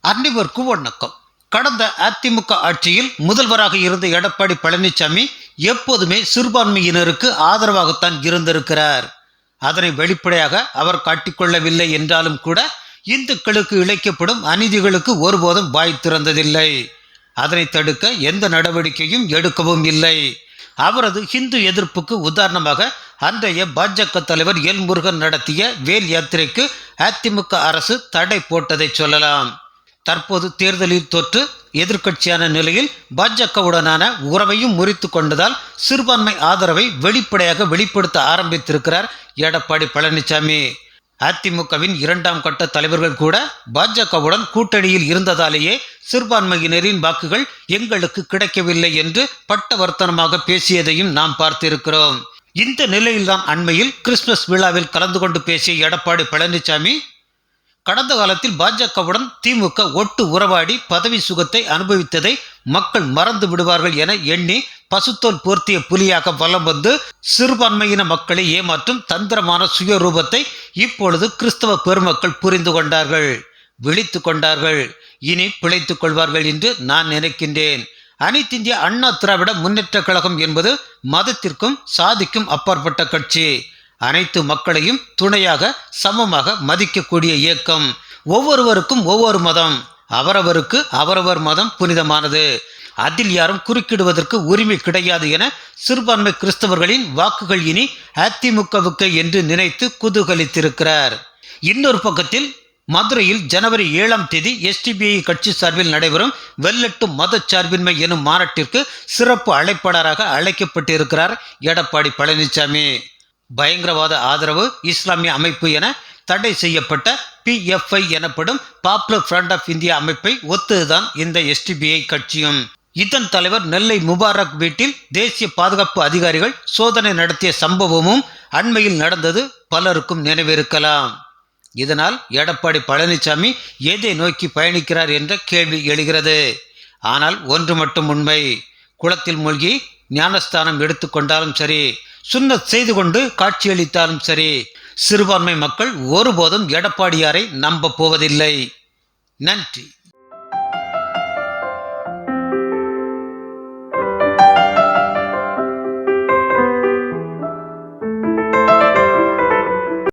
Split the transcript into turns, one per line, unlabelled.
அனைவருக்கும் வணக்கம். கடந்த அதிமுக ஆட்சியில் முதல்வராக இருந்த எடப்பாடி பழனிசாமி எப்போதுமே சிறுபான்மையினருக்கு ஆதரவாகத்தான் இருந்திருக்கிறார். அதனை வெளிப்படையாக அவர் காட்டிக்கொள்ளவில்லை என்றாலும் கூட இந்துக்களுக்கு இழைக்கப்படும் அநீதிகளுக்கு ஒருபோதும் வாய் திறந்ததில்லை. அதனை தடுக்க எந்த நடவடிக்கையும் எடுக்கவும் இல்லை. அவரது ஹிந்து எதிர்ப்புக்கு உதாரணமாக அன்றைய பாஜக தலைவர் எல் முருகன் நடத்திய வேல் யாத்திரைக்கு அதிமுக அரசு தடை போட்டதை சொல்லலாம். தற்போது தேர்தலில் தோற்று எதிர்க்கட்சியான நிலையில் பாஜகவுடனான உறவையும் முறித்து கொண்டதால் சிறுபான்மை ஆதரவை வெளிப்படையாக வெளிப்படுத்த ஆரம்பித்திருக்கிறார் எடப்பாடி பழனிசாமி. அதிமுகவின் இரண்டாம் கட்ட தலைவர்கள் கூட பாஜகவுடன் கூட்டணியில் இருந்ததாலேயே சிறுபான்மையினரின் வாக்குகள் எங்களுக்கு கிடைக்கவில்லை என்று பட்டவர்த்தனமாக பேசியதையும் நாம் பார்த்திருக்கிறோம். இந்த நிலையில்தான் அண்மையில் கிறிஸ்துமஸ் விழாவில் கலந்து கொண்டு பேசிய எடப்பாடி பழனிசாமி கடந்த காலத்தில் பாஜகவுடன் திமுக ஒட்டு உறவாடி பதவி சுகத்தை அனுபவித்ததை மக்கள் மறந்து விடுவார்கள் என எண்ணி பசுத்தோல் போர்த்திய புலியாக வலம் வந்து சிறுபான்மையின மக்களை ஏமாற்றும் தந்திரமான சுயரூபத்தை இப்பொழுது கிறிஸ்தவ பெருமக்கள் புரிந்து கொண்டார்கள் விழித்து கொண்டார்கள். இனி பிழைத்துக் கொள்வார்கள் என்று நான் நினைக்கின்றேன். அனைத்திந்திய அண்ணா திராவிட முன்னேற்ற கழகம் என்பது மதத்திற்கும் சாதிக்கும் அப்பாற்பட்ட கட்சி. அனைத்து மக்களையும் துணையாக சமமாக மதிக்கக்கூடிய இயக்கம். ஒவ்வொருவருக்கும் ஒவ்வொரு மதம். அவரவருக்கு அவரவர் மதம் புனிதமானது. அதில் யாரும் குறுக்கிடுவதற்கு உரிமை கிடையாது என சிறுபான்மை கிறிஸ்தவர்களின் வாக்குகள் இனி அதிமுகவுக்கு என்று நினைத்து குதூகலித்திருக்கிறார். இன்னொரு பக்கத்தில் மதுரையில் ஜனவரி ஏழாம் தேதி எஸ்டிபிஐ கட்சி சார்பில் நடைபெறும் வெள்ளட்டும் மதச்சார்பின்மை எனும் மாநாட்டிற்கு சிறப்பு அழைப்பாளராக அழைக்கப்பட்டிருக்கிறார் எடப்பாடி பழனிசாமி. பயங்கரவாத ஆதரவு இஸ்லாமிய அமைப்பு என தடை செய்யப்பட்ட பிஎஃப்ஐ எனப்படும் பாப்புலர் ஃப்ரண்ட் ஆஃப் இந்தியா அமைப்பை ஒத்துதான் இந்த எஸ்டிபிஐ கட்சியும். இதன் தலைவர் நெல்லை முபாரக் வீட்டில் தேசிய பாதுகாப்பு அதிகாரிகள் சோதனை நடத்திய சம்பவமும் அண்மையில் நடந்தது பலருக்கும் நினைவிருக்கலாம். இதனால் எடப்பாடி பழனிசாமி எதை நோக்கி பயணிக்கிறார் என்ற கேள்வி எழுகிறது. ஆனால் ஒன்று மட்டும் உண்மை. குளத்தில் மூழ்கி ஞானஸ்தானம் எடுத்துக்கொண்டாலும் சரி சுன்னத் செய்து கொண்டு காட்சியளித்தாலும் சரி சிறுபான்மை மக்கள் ஒருபோதும் எடப்பாடியாரை நம்ப போவதில்லை. நன்றி.